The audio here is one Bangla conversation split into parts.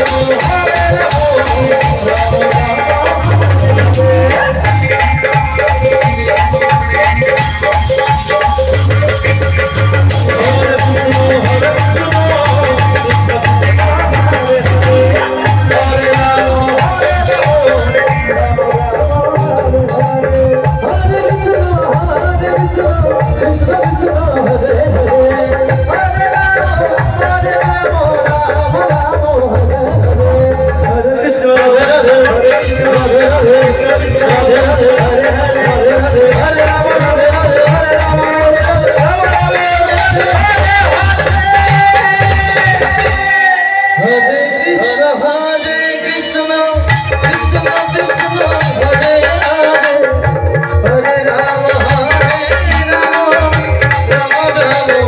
Oh, কৃষ্ণ কৃষ্ণ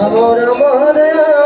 হরে হরে